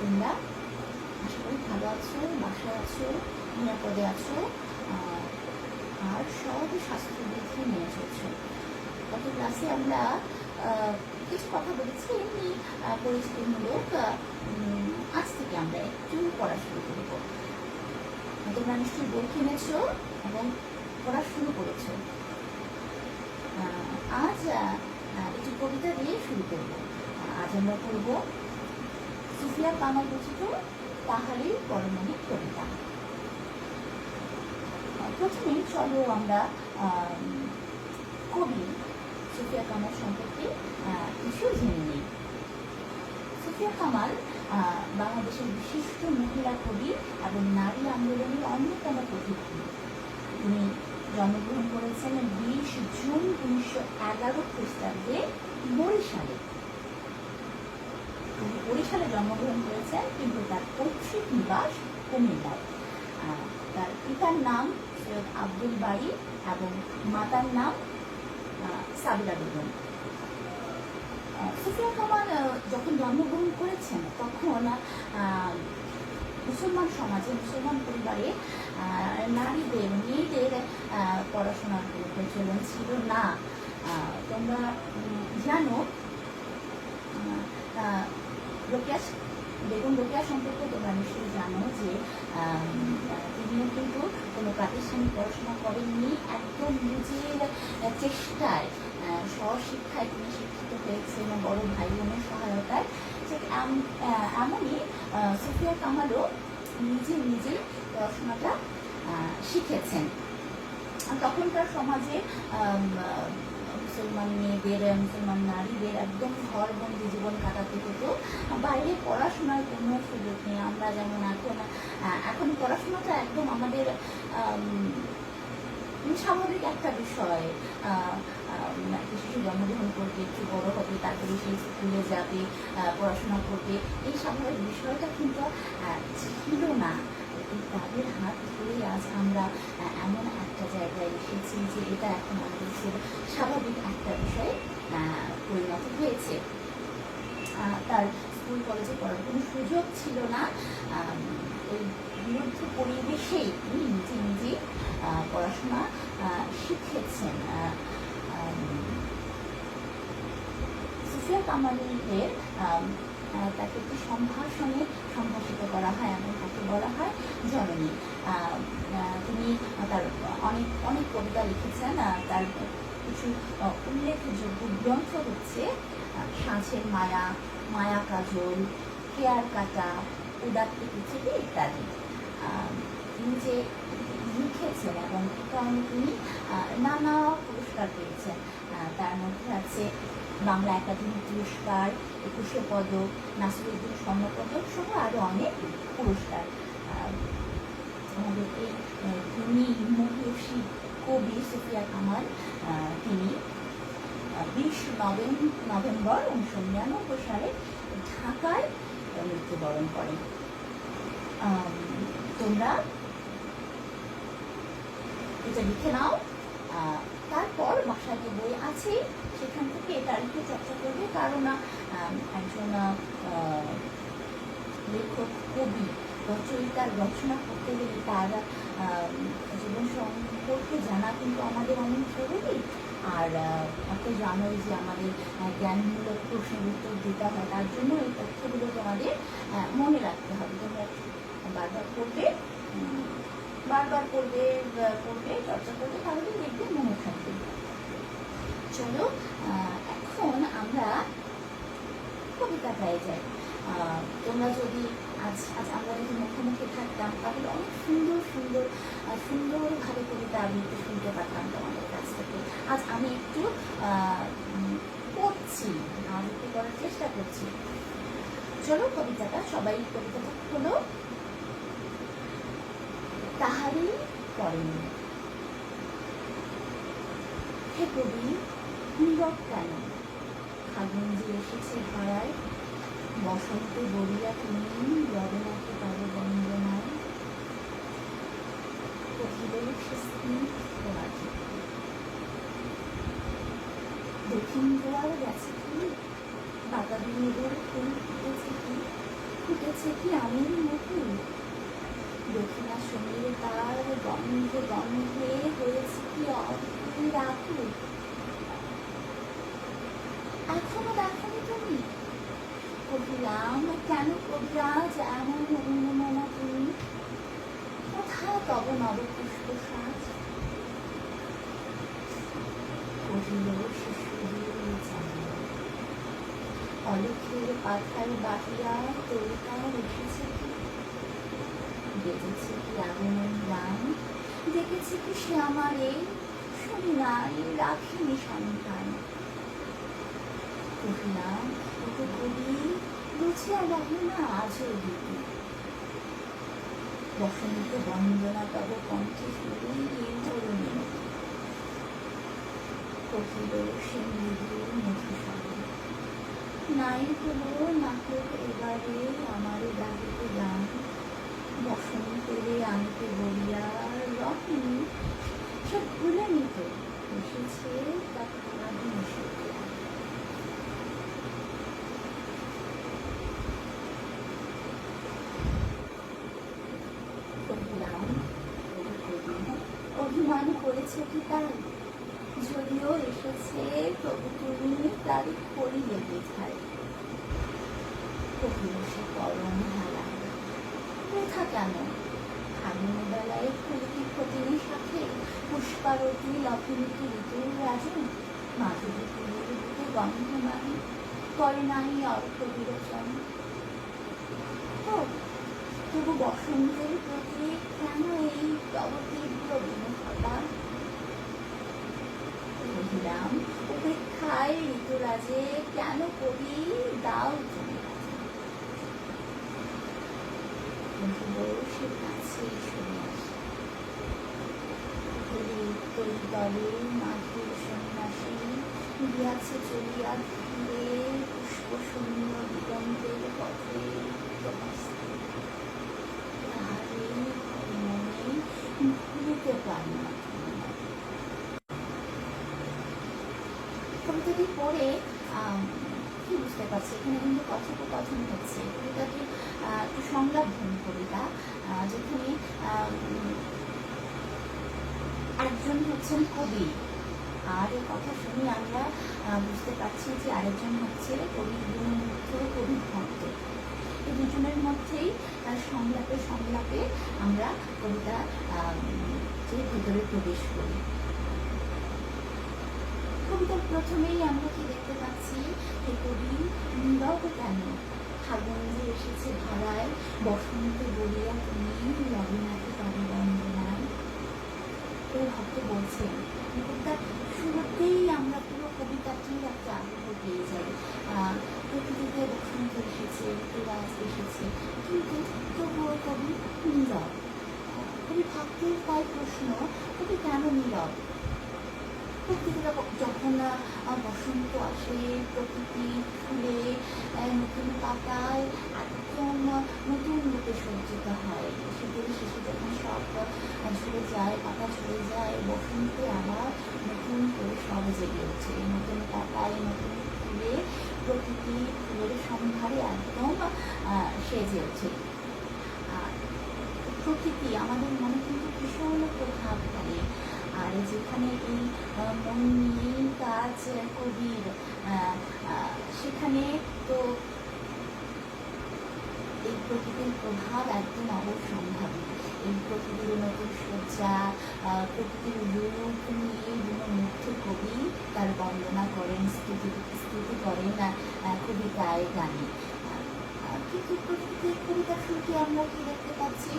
তোমরা আশা করি ভালো আছো, বাসায় আছো, নিরাপদে আছো আর সব স্বাস্থ্যবিধি মেনে চলছো। গত ক্লাসে আমরা কিছু কথা বলেছি, এমনি পরিচিতিমূলক আজ থেকে আমরা একটু পড়া শুরু করব। তোমরা নিশ্চয়ই বই কিনেছো এবং পড়া শুরু করেছ। আজ একটি কবিতা দিয়ে শুরু করব। আজ আমরা পড়ব সুফিয়া কামাল রচিত তাহারির পরমাণিক কবিতা। প্রথমে চলো আমরা কবি সুফিয়া কামাল সম্পর্কে কিছু জেনে নিই। সুফিয়া কামাল বাংলাদেশের বিশিষ্ট মহিলা কবি এবং নারী আন্দোলনের অন্যতম প্রতিনিধি তিনি জন্মগ্রহণ করেছেন বিশ জুন উনিশশো এগারো খ্রিস্টাব্দে বরিশালে। তিনি বরিশালে জন্মগ্রহণ করেছেন কিন্তু তার পৈতৃক নিবাস কুমিল্লায়। তার পিতার নাম সৈয়দ আব্দুল বাড়ি এবং মাতার নাম সাবিরা বেগম। সুফিয়া কামাল যখন জন্মগ্রহণ করেছেন, তখন মুসলমান সমাজে, মুসলমান পরিবারে নারীদের, মেয়েদের পড়াশোনার প্রচলন ছিল না। তোমরা জানো রোকেয়া বেগম রোকেয়া সম্পর্কে তোমরা নিশ্চয়ই জানো যে তিনিও কিন্তু কোনো প্রাতিষ্ঠানিক পড়াশোনা করেননি। একদম নিজের চেষ্টায় স্বশিক্ষায় তিনি শিক্ষিত হয়েছেন বড় ভাই বোনের সহায়তায়। ঠিক এম- এমনই সুফিয়া কামালও নিজে নিজে পড়াশোনাটা শিখেছেন। তখনকার সমাজে মুসলমান মেয়েদের মুসলমান নারীদের একদম ঘরবন্দি জীবন কাটাতে হতো। বাইরে পড়াশোনার কোনো সুযোগ নেই। আমরা যেমন এখন এখন পড়াশোনাটা একদম আমাদের আম, স্বাভাবিক একটা বিষয়। একটা শিশু জন্মগ্রহণ করবে একটু বড় হবে, তারপরে সেই স্কুলে যাবে পড়াশোনা করবে, এই স্বাভাবিক বিষয়টা কিন্তু ছিল না। তাদের হাত ধরেই আজ আমরা এমন একটা জায়গায় এসেছি যে এটা এখন আমাদের স্বাভাবিক একটা বিষয়ে পরিণত হয়েছে। তার স্কুল কলেজে পড়ার কোনো সুযোগ ছিল না। ওই বিরুদ্ধ পরিবেশেই তিনি নিজে নিজে পড়াশোনা শিখেছেন। সুফিয়া কামালের তাকে একটি সম্ভাষণে সম্ভাষিত করা হয় এবং তাকে বলা হয় জননী। তিনি তার অনেক অনেক কবিতা লিখেছেন তার কিছু উল্লেখযোগ্য গ্রন্থ হচ্ছে সাঁঝের মায়া মায়া কাজল, কেয়ার কাটা, উদাত্ত ইত্যাদি। যে লিখেছেন এবং এই কারণে তিনি নানা পুরস্কার পেয়েছেন। তার মধ্যে আছে বাংলা একাডেমি পুরস্কার, একুশে পদক নাসিরুদ্দিন স্বর্ণপদক সহ আরও অনেক পুরস্কার। আমাদের এই গুণী মহিষী কবি সুফিয়া কামাল তিনি বিশ নভেম্বর নভেম্বর উনিশশো নিরানব্বই সালে ঢাকায় মৃত্যুবরণ করেন। তোমরা এটা লিখে নাও। তারপর বাসায় যে বই আছে, সেখান থেকে এটা একটু চর্চা করবে, কারণ একজন লেখক, কবি রচয়িতার রচনা করতে গেলে তার জীবন সম্পর্কে জানা কিন্তু আমাদের অনেক জরুরি। আর আপনি জানোই যে আমাদের জ্ঞানমূলক প্রশ্নের উত্তর দিতে হয়, তার জন্য এই তথ্যগুলো তোমাদের মনে রাখতে হবে। তোমরা বারবার করবে বারবার আহ, করবে চর্চা করবে তাহলে দেখবে মনে থাকবে। চলো এখন আমরা কবিতাটায় যাই। তোমরা যদি আজ আজ আমরা যদি মুখোমুখি থাকতাম তাহলে অনেক সুন্দর সুন্দর সুন্দরভাবে কবিতা আমি একটু শুনতে পারতাম তোমাদের কাছ থেকে। আজ আমি একটু পড়ছি আবৃত্তি করার চেষ্টা করছি। চলো কবিতাটা সবাই কবিতাটা হলো তাহারই করেন। হে কবি, নীরব কেন? ফাগুন যে এসেছে ধরায় বসন্ত বলিয়া তুমি রবে নাকি তবে বন্দনায়? কহিল সে দক্ষিণ গোয়ার গেছে কি? বাতাবি মেঘের ফুল ফুটেছে কি? ফুটেছে কি আমের মুকুল দক্ষিণা সমীর তার গন্ধে গন্ধে হয়েছে কি অদ্ভুত আকুল এখনও দেখনি তুমি? কহিলাম, কেন কবিরাজ এমন অনুমনা তুমি? কোথায় তব নবপুষ্প সাজ? কহিল জানো। অলিখের পাথার বাহিয়া তরিকার এসেছে কি বেজেছে আগমন গান দেখেছে কি সে আমারে শুনি নাই রাখিনি সন্ধান কহিলাম কবি বুঝিয়া লাগে না আজও দিদি বসন্ত বন্দনা তব কণ্ঠে কহিল, সে মৃদু মধুসূদন, নাই হলো না হোক এবারে আমারও ডাকিতে গান বসন্তেরে আনতে বলিয়া রহিনী সে ভুলে নিত। এসেছে তা খারাপই এসে কহিলাম ওরে কবি, অভিমান করেছে কি তাই যদিও এসেছে তবু তুমি তারই করিলে বোঝায় কহিল সে পরম হেলা কোথা কেন ফাগুন বেলায় সাথে রাজন মাধুরী ফুলের বুকে গন্ধ করে অর্থ বিরোচন। তবু বসন্তের প্রতি কেন এই তীব্র বিমুখতা উপেক্ষায় ঋতুরাজে, কেন কবি দাও তুমি কহিল সে কাছেই শুনে আসে বলি উত্তর দলে গিয়াছে চলিয়া ধীরে পুষ্প দিগন্তের পথে তাহারে মনে ভুলিতে পারি না কবিতাটি কি বুঝতে পারছি। এখানে কিন্তু কথোপকথন হচ্ছে। কবিতাটি একটু সংলাপধন কবিতা যেখানে আম, একজন হচ্ছেন কবি। আর এই কথা শুনে আমরা বুঝতে পারছি যে আরেকজন হচ্ছে কবি গুণমুগ্ধ কবি ভক্ত। এই দুজনের মধ্যেই সংলাপে সংলাপে আমরা কবিতা যে ভেতরে প্রবেশ করি। কবিতার প্রথমেই আমরা কি পাচ্ছি কবি নীরব কেন? ফাগুন এসেছে ধারায়, বসন্ত বলিয়া তুমি রবীনাথে পারি বন্দনায় এই ভক্ত বলছেন কবিতার শুরুতেই আমরা পুরো কবিতাটির একটা আগ্রহ পেয়ে যাই। প্রকৃতিতে বসন্ত এসেছে ঋতুরাজ এসেছে, কিন্তু তবুও কবি নীরব। কবি ভক্তের তাই প্রশ্ন কবি কেন নীরব? প্রকৃতিটা যখন বসন্ত আসে, প্রকৃতি ফুলে নতুন পাতায় একদম নতুন রূপে সজ্জিত হয়। শীতের শেষে যখন সব ঝরে যায়, পাতা ঝরে যায়, বসন্তে আবার নতুন করে সব জেগে ওঠে। নতুন পাতায় নতুন ফুলে প্রকৃতি ফুলের সম্ভারে একদম সেজে ওঠে। প্রকৃতি আমাদের মনে কিন্তু ভীষণ প্রভাব ফেলে। আর যেখানে এই মন নিয়েই কাজ কবির সেখানে তো এই প্রকৃতির প্রভাব একদম অবসম্ভাবী। এই প্রকৃতির নতুন সজ্জা প্রকৃতির রূপ নিয়ে গুণমুগ্ধ কবি তার বন্দনা করেন, স্তুতি স্তুতি করেন কবিতায় গানে। কিন্তু প্রকৃতির কবিতা শুরুতে আমরা কি দেখতে পাচ্ছি?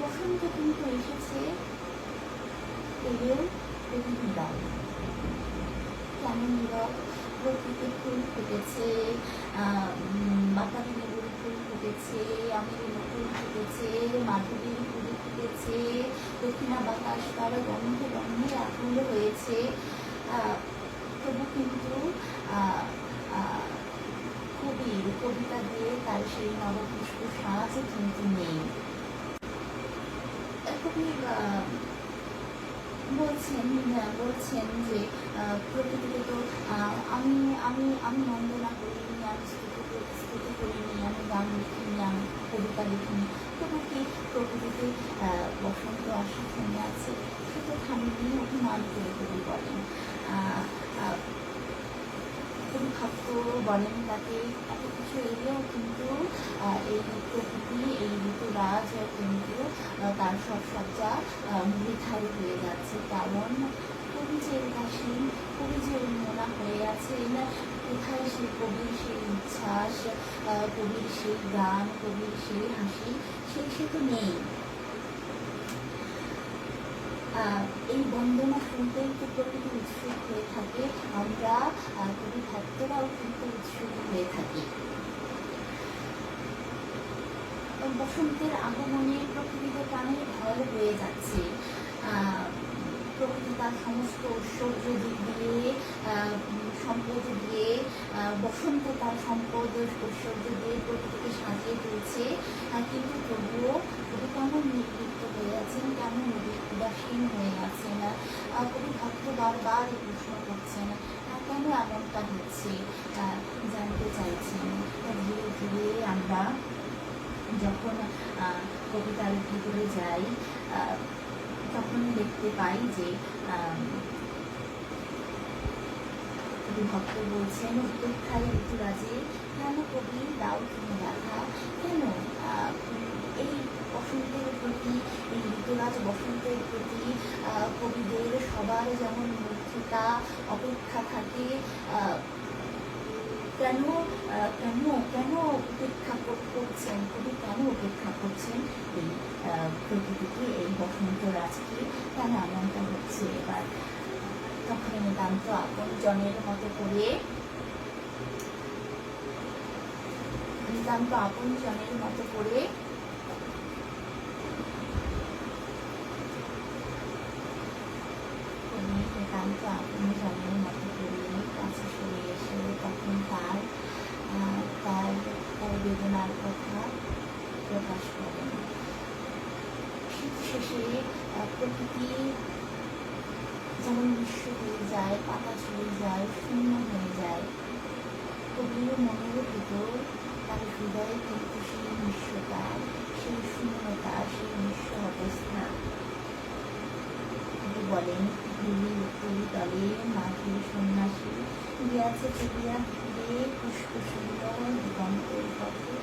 বসন্ত কিন্তু এসেছে। কবি নীরব কেন প্রকৃতির ফুল ফুটেছে বাতাবি লেবুর ফুল ফুটেছে আমের ফুল ফুটেছে মাধুরীর ফুল ফুটেছে দক্ষিণা বাতাস তার গন্ধে গন্ধে আকুল হয়েছে। তবু কিন্তু কবির কবিতা দিয়ে তার সেই নবপুষ্প সাজ কিন্তু নেই। কবি আহ, বলছেন বলছেন যে আহ, প্রকৃতিকে তো আমি আমি আমি বন্দনা করিনি আমি স্তুতি করি- স্তুতি করিনি আমি গান লিখিনি আমি কবিতা লিখিনি তবু কি প্রকৃতিতে বসন্ত আসে থেমে আছে সে তো থামিনি অভিমান করে কবি বলেন কবি ভাবত বলেন তাকে এত কিছু এলেও কিন্তু এই প্রকৃতি এই ঋতুরাজ তার সব বৃথার হয়ে যাচ্ছে। কারণ কবি যে উদাসীন কবি যে হয়ে আছেন কোথায় সেই কবির সেই উচ্ছ্বাস কবির সেই গান, কবির সেই হাসি, সেই সে তো নেই। এই বন্দনা শুনতেই তো প্রকৃতি উৎসুক হয়ে থাকে। আমরা কবি ভক্তরাও কিন্তু উৎসুক হয়ে থাকি। বসন্তের আগমনে প্রকৃতিতে প্রাণের ঢল হয়ে যাচ্ছে। প্রকৃতি তার সমস্ত ঐশ্বর্য দিক দিয়ে সম্পদ দিয়ে বসন্ত তার সম্পদ, ঐশ্বর্য দিয়ে প্রকৃতিকে সাজিয়ে তুলছে। কিন্তু তবুও কবি কেমন নির্লিপ্ত হয়ে আছেন, কেমন উদি- উদাসীন হয়ে আছেন কবি ভক্ত বারবার প্রশ্ন করছেন কেন এমনটা হচ্ছে? জানতে চাইছেন। ধীরে ধীরে আমরা যখন কবিতার ভিতরে যাই তখন দেখতে পাই যে ভক্ত বলছেন উপেক্ষায় ঋতুরাজে কেন কবি দাও তুমি দেখা কেন এই বসন্তের প্রতি, এই ঋতুরাজ বসন্তের প্রতি কবিদের সবার যেমন মুগ্ধতা অপেক্ষা থাকে কেন কেন কেন উপেক্ষা করছেন, কবি কেন উপেক্ষা করছেন এই প্রকৃতিকে এই বসন্ত রাজকে? কেন এমনটা হচ্ছে? এবার, তখন নিতান্ত আপন জনের মতো করে নিতান্ত আপন জনের মতো করে নিতান্ত আপন জনের মতো করে কাছে সরে এসে তখন তার আহ, তার তার বেদনার কথা প্রকাশ শীত শেষে প্রকৃতি যেমন নিঃস্ব হয়ে যায়, পাতা ঝরে যায়, শূন্য হয়ে যায় কবির মনের ভিতর তার হৃদয়ে কিন্তু সেই নিঃস্বতা, সেই শূন্যতা, সেই নিঃস্ব অবস্থা বলেন তলে মাঝি সন্ন্যাসী গিয়াছে চলিয়া ঘিরে পুষ্প সুন্দর পথে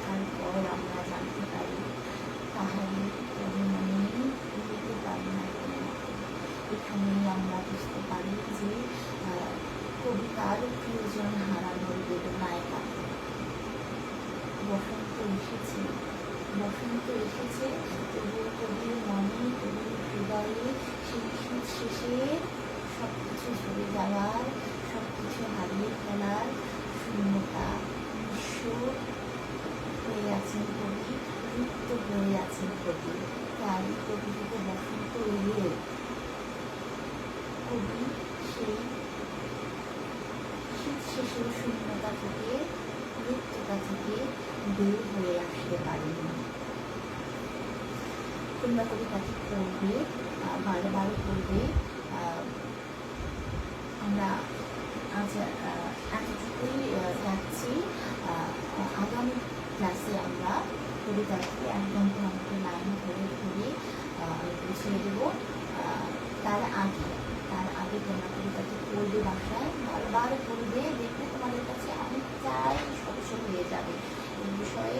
তারপর আমরা জানতে পারি তাহারে মনে এখানেই আমরা বুঝতে পারি যে কবিতার প্রিয়জন হারানোর বেদনায় কাটে বসন্ত এসেছে বসন্ত এসেছে মনে কবির হৃদয়ে সেই শীত শেষে সব কিছু ঝরে যাওয়ার কিছু হারিয়ে ফেলার শূন্যতা নিঃস্ব হয়ে আছেন কবি, লিপ্ত হয়ে আছেন কবি। তাই কবিকে বসন্ত এলেও কবি সেই শীত শেষের শূন্যতা থেকে, লিপ্ততা থেকে বের হয়ে আসতে পারেনি। তোমরা কবিতাটি পড়বে বারে বারে পড়বে আমরা আজ এতটুকুই আগামী ক্লাসে আমরা কবিতাটি একদম তোমাকে লাইন ধরে ধরে বুঝিয়ে দেবো। তার আগে তার আগে তোমরা কবিতাটি পড়বে বাসায়, বারবার পড়বে, দেখবে তোমাদের কাছে অনেকটাই স্বচ্ছ হয়ে যাবে। এই বিষয়ে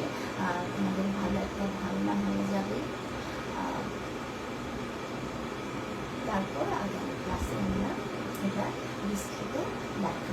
তোমাদের ভালো একটা ধারণা হয়ে যাবে। তারপর আগামী ক্লাসে আমরা এটা বিস্তৃত বাই